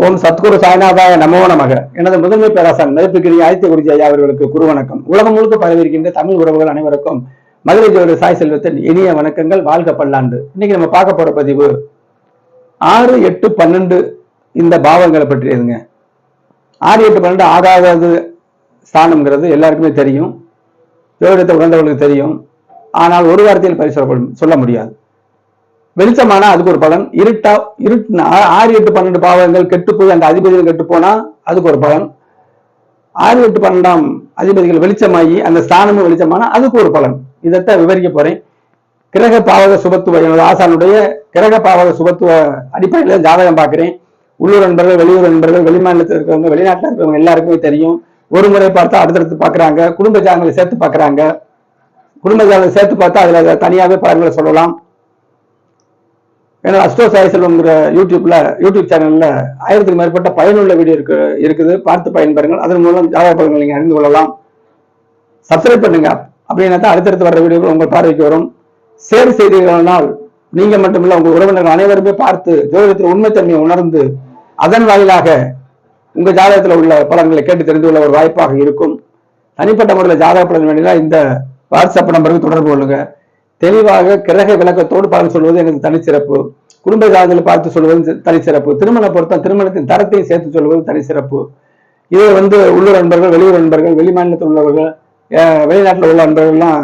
ஓம் சத்குரு சாய்நாதாய நமோ நமக. எனது முதன்மை பேராசன் மதிப்புக்குரிய ஆதித்ய குருஜி ஐயா அவர்களுக்கு குரு வணக்கம் உலகம் முழுக்க பரவியிருக்கின்ற தமிழ் உறவுகள் அனைவருக்கும் மதுரை ஜோதி சாய் செல்வத்தின் இனிய வணக்கங்கள். வாழ்க பல்லாண்டு. இன்னைக்கு நம்ம பார்க்க போற பதிவு ஆறு எட்டு பன்னெண்டு இந்த பாவங்களை பற்றியதுங்க ஆறு எட்டு பன்னெண்டு ஆறாவது ஸ்தானம்ங்கிறது எல்லாருக்குமே தெரியும். ஜோதிடத்தை உணர்ந்தவர்களுக்கு தெரியும். ஆனால் ஒரு வார்த்தையில் பரிசு சொல்ல முடியாது. வெளிச்சமானா அதுக்கு ஒரு பலன். இருட்டா இருட்டு ஆறு எட்டு பன்னெண்டு பாவங்கள் கெட்டு போய் அந்த அதிபதிகள் கெட்டு போனா அதுக்கு ஒரு பலன். ஆறு எட்டு பன்னெண்டாம் அதிபதிகள் வெளிச்சமாகி அந்த ஸ்தானமும் வெளிச்சமானா அதுக்கு ஒரு பலன். இதைத்தான் விவரிக்க போறேன். கிரக பாவக சுபத்துவ எனது ஆசானுடைய கிரக பாவக சுபத்துவ அடிப்படையில் ஜாதகம் பார்க்கிறேன். உள்ளூர் நண்பர்கள் வெளியூர் நண்பர்கள் வெளிமாநிலத்தில் இருக்கிறவங்க வெளிநாட்டில் இருக்கிறவங்க எல்லாருக்குமே தெரியும். ஒரு முறை பார்த்தா அடுத்தடுத்து பார்க்குறாங்க. குடும்ப ஜாதகங்களை சேர்த்து பார்க்குறாங்க. குடும்ப ஜாதகம் சேர்த்து பார்த்தா அதில் தனியாகவே பலன்களை சொல்லலாம். ஏன்னா அஸ்டோ சாய் யூடியூப்ல யூடியூப் சேனல்ல ஆயிரத்துக்கு மேற்பட்ட பயனுள்ள வீடியோ இருக்கு இருக்குது. பார்த்து பயன்பெறுங்கள். அதன் மூலம் ஜாதக பலன்களை நீங்க அறிந்து கொள்ளலாம். சப்ஸ்கிரைப் பண்ணுங்க. அப்படின்னா தான் அடுத்தடுத்து வர வீடியோக்கள் உங்கள் பார்வைக்கு வரும். சேர் செய்தீர்களானால் நீங்க மட்டுமில்ல உங்கள் உறவினர்கள் அனைவருமே பார்த்து ஜோதிடத்தில் உண்மைத்தன்மையை உணர்ந்து அதன் வாயிலாக உங்க ஜாதகத்தில் உள்ள பலன்களை கேட்டு தெரிந்து கொள்ள ஒரு வாய்ப்பாக இருக்கும். தனிப்பட்ட முறையில் ஜாதக பலன் வேண்டியதான் இந்த வாட்ஸ்அப் நம்பருக்கு தொடர்பு கொள்ளுங்க. தெளிவாக கிரக விளக்கத்தோடு பலன் சொல்வது எனக்கு தனிச்சிறப்பு. குடும்ப ஜாதகத்தில் பார்த்து சொல்வது தனிச்சிறப்பு. திருமண பொருத்தம் திருமணத்தின் தரத்தையும் சேர்த்து சொல்வது தனிச்சிறப்பு. இதை வந்து உள்ளூர் நண்பர்கள் வெளியூர் நண்பர்கள் வெளிமாநிலத்தில் உள்ளவர்கள் அஹ் வெளிநாட்டில் உள்ள நண்பர்கள்லாம்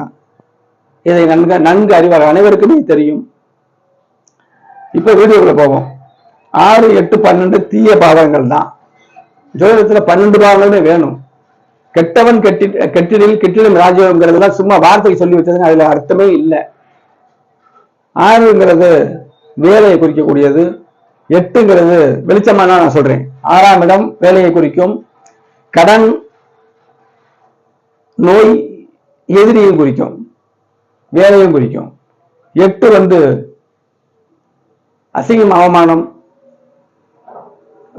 இதை நன்கு நன்கு அறிவார் அனைவருக்குமே தெரியும். இப்போ வீடியோக்குள்ள போவோம். ஆறு எட்டு பன்னெண்டு தீய பாவங்கள் தான் ஜோதிடத்தில் பன்னெண்டு பாவங்களுமே வேணும். கெட்டவன் கெட்டி கெட்டிடில் கெட்டிடும் ராஜ்யம்ங்கிறதுலாம் சும்மா வார்த்தைக்கு சொல்லி வச்சதுன்னு அதுல அர்த்தமே இல்லை. ஆறுங்கிறது வேலையை குறிக்கக்கூடியது எட்டுங்கிறது வெளிச்சமான நான் சொல்றேன். ஆறாம் இடம் வேலையை குறிக்கும் கடன் நோய் எதிரியும் குறிக்கும் வேலையும் குறிக்கும். எட்டு வந்து அசிங்கம் அவமானம்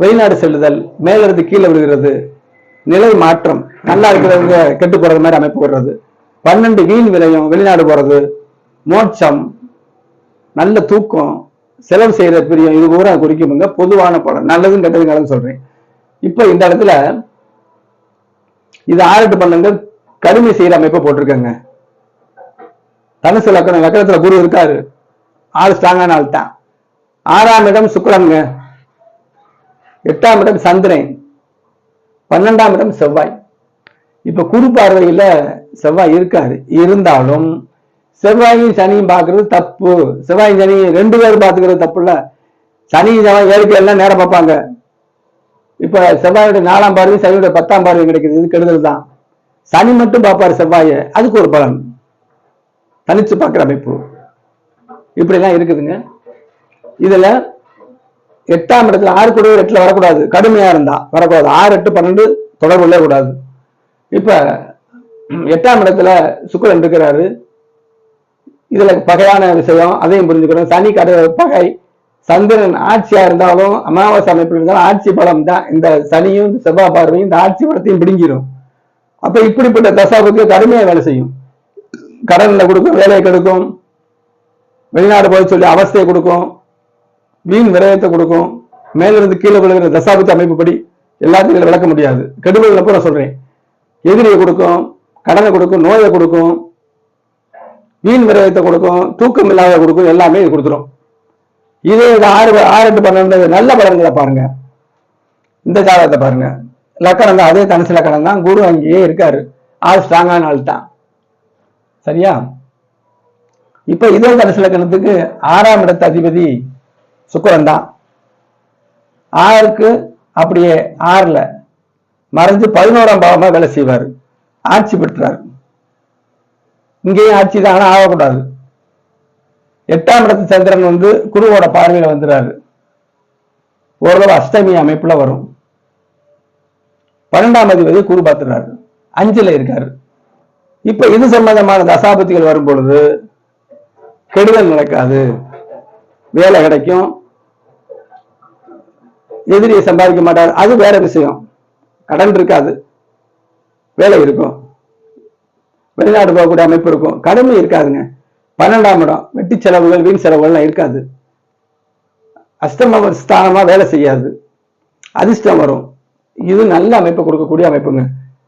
வெளிநாடு செல்லுதல் மேலிருந்து கீழே விழுகிறது நிலை மாற்றம் நல்லா இருக்கிறவங்க கெட்டு போறது மாதிரி அமைப்பு வர்றது பன்னெண்டு வீண் விலையும் வெளிநாடு போறது. மோட்சம். நல்ல தூக்கம். செலவு செய்யற பிரியம். இது பூரா குறிக்குமுங்க. பொதுவான படம் நல்லதும் கெட்டதும் கலந்து சொல்றேன். இப்ப இந்த இடத்துல இது ஆறு எட்டு பன்னெண்டு கடுமை செய்யற அமைப்பை போட்டிருக்கேங்க. தனுசு லக்கணம். லக்கணத்துல குரு இருக்காரு. ஆள் ஸ்ட்ராங்கான ஆள் தான் ஆறாம் இடம் சுக்கிரனுங்க. எட்டாம் இடம் சந்திரன். பன்னெண்டாம் இடம் செவ்வாய். இப்ப குரு பார்வையில செவ்வாய் இருக்காரு. இருந்தாலும் செவ்வாயும் சனியும் பார்க்கிறது தப்பு. செவ்வாயும் சனி ரெண்டு பேரும் பார்த்துக்கிறது தப்பு இல்ல சனி செவ்வாய் ஏழுக்கு எல்லாம் நேரம் பார்ப்பாங்க. இப்ப செவ்வாயோட நாலாம் பார்வை சனியோட பத்தாம் பார்வை கிடைக்குது இது கெடுதல் தான். சனி மட்டும் பார்ப்பாரு செவ்வாயை. அதுக்கு ஒரு பலன். தனிச்சு பார்க்குற அமைப்பு. இப்படிலாம் இருக்குதுங்க. இதுல எட்டாம் இடத்துல ஆறு கூட எட்டுல வரக்கூடாது. கடுமையா இருந்தா வரக்கூடாது. ஆறு எட்டு பன்னெண்டு தொடர்பு கொள்ளவே கூடாது. இப்ப எட்டாம் இடத்துல சுக்கரன் இருக்கிறாரு. இதுல பகையான விஷயம் அதையும் புரிஞ்சுக்கணும். சனி கடு பகை. சந்திரன் ஆட்சியா இருந்தாலும் அமாவாசை அமைப்பில் இருந்தாலும் ஆட்சி பலம் தான். இந்த சனியும் இந்த செவ்வாய் பார்வையும் இந்த ஆட்சி பலத்தையும் பிடுங்கிடும் அப்ப இப்படிப்பட்ட தசாபுக்கு கடுமையா வேலை செய்யும். கடன்ல கொடுக்கும் வேலையை கெடுக்கும். வெளிநாடு போய் சொல்லி அவஸ்தையை கொடுக்கும். வீண் விரயத்தை கொடுக்கும். மேலிருந்து கீழே விழுகிற தசாபுத்த அமைப்புப்படி எல்லாத்தையும் விளக்க முடியாது. கெடுதல் பூரா சொல்றேன். எதிரியை கொடுக்கும் கடனை கொடுக்கும் நோயை கொடுக்கும் வீண் விரயத்தை கொடுக்கும் தூக்கம் இல்லாத கொடுக்கும் எல்லாமே இது கொடுத்துரும். இதே இது ஆறு ஆறு எட்டு பன்னெண்டு நல்ல பலன்களை பாருங்க. இந்த ஜாதகத்தை பாருங்க. லக்கணம் தான் அதே தனுசு லக்கணம் தான். குரு அங்கேயே இருக்காரு. ஆள் ஸ்ட்ராங்கான ஆள் தான். சரியா? இப்ப இதே தனுசு லக்கணத்துக்கு ஆறாம் இடத்து அதிபதி சுக்கரன் தான் ஆறுக்கு அப்படியே ஆறுல மறைஞ்சு பதினோராம் பாவமா வேலை செய்வார். ஆட்சி பெற்றார். இங்கேயும் ஆட்சி தான் ஆனா ஆகக்கூடாது. எட்டாம் இடத்து சந்திரன் வந்து குருவோட பார்வையில வந்துடுறாரு ஓரளவு அஷ்டமி அமைப்புல வரும். பன்னெண்டாம் அதிபதி குரு பார்த்துறாரு. அஞ்சுல இருக்காரு. இப்ப இது சம்பந்தமான தசாபதிகள் வரும் பொழுது கெடுதல் நடக்காது. வேலை கிடைக்கும். எதிரியை சம்பாதிக்க மாட்டார். அது வேற விஷயம். கடன் இருக்காது. வேலை இருக்கும். வெளிநாடு போகக்கூடிய அமைப்பு இருக்கும். கடமை இருக்காதுங்க. பன்னெண்டாம் இடம். வெட்டி செலவுகள் வீண் செலவுகள்லாம் இருக்காது. அஷ்டம ஸ்தானமா வேலை செய்யாது. அதிர்ஷ்டம் வரும். இது நல்ல அமைப்பு கொடுக்கக்கூடிய அமைப்புங்க.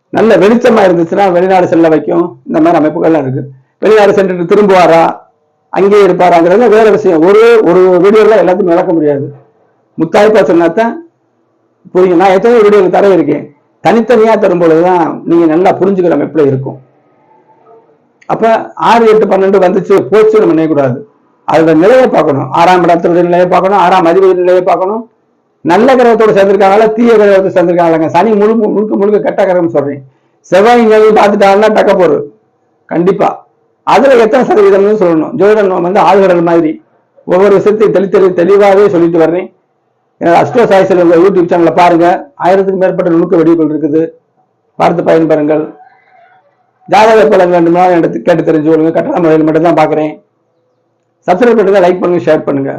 நல்ல வெளிச்சமா இருந்துச்சுன்னா வெளிநாடு செல்ல வைக்கும். இந்த மாதிரி அமைப்புகள்லாம் இருக்கு. வெளிநாடு சென்றுட்டு திரும்புவாரா? அங்கேயே இருப்பாராங்கிறது வேற விஷயம். ஒரு ஒரு வீடியோல எல்லாத்தையும் விளக்க முடியாது. முத்தாய்ப்பா சொன்னாதான் புரியும் நான் எத்தனை வீடியோவில் தர இருக்கேன் தனித்தனியா தரும்பொழுதுதான் நீங்க நல்லா புரிஞ்சுக்கிற எப்படி இருக்கும். அப்ப ஆறு எட்டு பன்னெண்டு வந்துச்சு. போச்சு நம்ம நினைக்கூடாது அதோட நிலையை பார்க்கணும். ஆறாம் இடத்தோட நிலையை பார்க்கணும். ஆறாம் அதிபதி நிலையை பார்க்கணும். நல்ல கிரகத்தோட சேர்ந்திருக்காங்களா தீய கிரகத்தோட சேர்ந்திருக்காங்க சனி முழு முழுக்க முழுக்க கெட்ட கிரகம் சொல்றேன். செவ்வாய் இங்கே பார்த்துட்டாங்கன்னா டக்க போரு. கண்டிப்பா. அதுல எத்தனை சதவீதம்னு சொல்லணும். ஜோதிடம் வந்து ஆழ்கடல் மாதிரி ஒவ்வொரு விஷயத்தையும் தெளி தெளி தெளிவாகவே சொல்லிட்டு வர்றேன். என்னோட அஸ்ட்ரோ சாய்ஸில் உள்ள யூடியூப் சேனலில் பாருங்க. ஆயிரத்துக்கு மேற்பட்ட நுணுக்க வெடிவுகள் இருக்குது. பார்த்து பயன்பெறுங்கள் ஜாதக பலன் வேண்டுமா? எடுத்து கேட்டு தெரிஞ்சு கொள்ளுங்க. கட்டண முறையில் மட்டும் தான் பார்க்குறேன். சப்ஸ்கிரைப் பண்ணுங்க லைக் பண்ணுங்க ஷேர் பண்ணுங்க.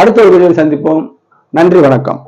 அடுத்த ஒரு வீடியோவில் சந்திப்போம். நன்றி வணக்கம்.